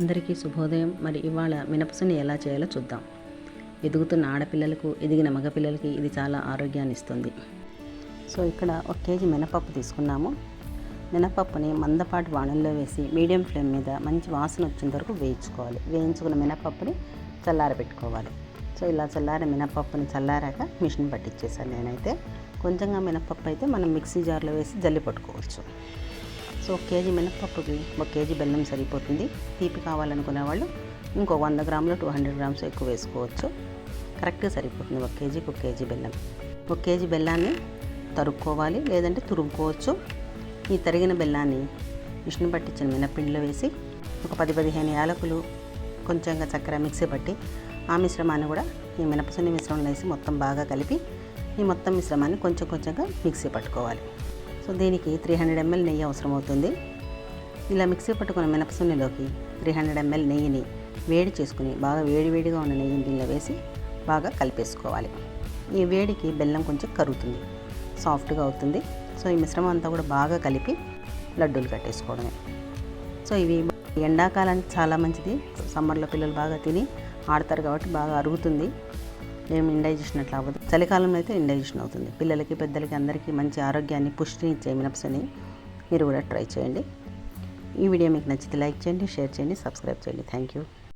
అందరికీ శుభోదయం. మరి ఇవాళ మినపసుని ఎలా చేయాలో చూద్దాం. ఎదుగుతున్న ఆడపిల్లలకు ఎదిగిన మగపిల్లలకి ఇది చాలా ఆరోగ్యాన్ని ఇస్తుంది. సో ఇక్కడ ఒక కేజీ మినపప్పు తీసుకున్నాము. మినపప్పుని మందపాటి వాణల్లో వేసి మీడియం ఫ్లేమ్ మీద మంచి వాసన వచ్చేంత వరకు వేయించుకోవాలి. వేయించుకున్న మినపప్పుని చల్లారబెట్టుకోవాలి. సో ఇలా చల్లార మినపప్పుని చల్లారాక మిషన్ పట్టించేసాను నేనైతే. కొంచెంగా మినపప్పు అయితే మనం మిక్సీ జార్లో వేసి జల్లి పట్టుకోవచ్చు. సో ఒక కేజీ మినపప్పుకి ఒక కేజీ బెల్లం సరిపోతుంది. తీపి కావాలనుకునే వాళ్ళు ఇంకో వంద గ్రాములు టూ హండ్రెడ్ గ్రామ్స్ ఎక్కువ వేసుకోవచ్చు. కరెక్ట్గా సరిపోతుంది ఒక కేజీకి ఒక కేజీ బెల్లం. ఒక కేజీ బెల్లాన్ని తరుక్కోవాలి లేదంటే తురుముకోవచ్చు. ఈ తరిగిన బెల్లాన్ని మిషన్ పట్టించిన మినపిండిలో వేసి ఒక పది పదిహేను యాలకులు కొంచెంగా చక్కెర మిక్సీ పట్టి ఆ మిశ్రమాన్ని కూడా ఈ మినపసుని మిశ్రమంలో వేసి మొత్తం బాగా కలిపి ఈ మొత్తం మిశ్రమాన్ని కొంచెం కొంచెంగా మిక్సీ పట్టుకోవాలి. సో దీనికి త్రీ హండ్రెడ్ ఎంఎల్ నెయ్యి అవసరం అవుతుంది ఇలా మిక్సీ పట్టుకున్న మినపసున్నెలోకి త్రీ హండ్రెడ్ ఎంఎల్ నెయ్యిని వేడి చేసుకుని బాగా వేడివేడిగా ఉన్న నెయ్యిని దీనిలో వేసి బాగా కలిపేసుకోవాలి. ఈ వేడికి బెల్లం కొంచెం కరుగుతుంది. సాఫ్ట్గా అవుతుంది. సో ఈ మిశ్రమం అంతా కూడా బాగా కలిపి లడ్డూలు కట్టేసుకోవడమే. సో ఇవి ఎండాకాలానికి చాలా మంచిది. సమ్మర్లో పిల్లలు బాగా తిని ఆడతారు కాబట్టి బాగా అరుగుతుంది. ఏం ఇండైజెషన్ అట్లా అవ్వదు. చలికాలంలో అయితే ఇండైజెషన్ అవుతుంది. పిల్లలకి పెద్దలకి అందరికీ మంచి ఆరోగ్యాన్ని పుష్టిని ఇచ్చే మినప్స్ని మీరు కూడా ట్రై చేయండి. ఈ వీడియో మీకు నచ్చితే లైక్ చేయండి షేర్ చేయండి సబ్స్క్రైబ్ చేయండి. Thank you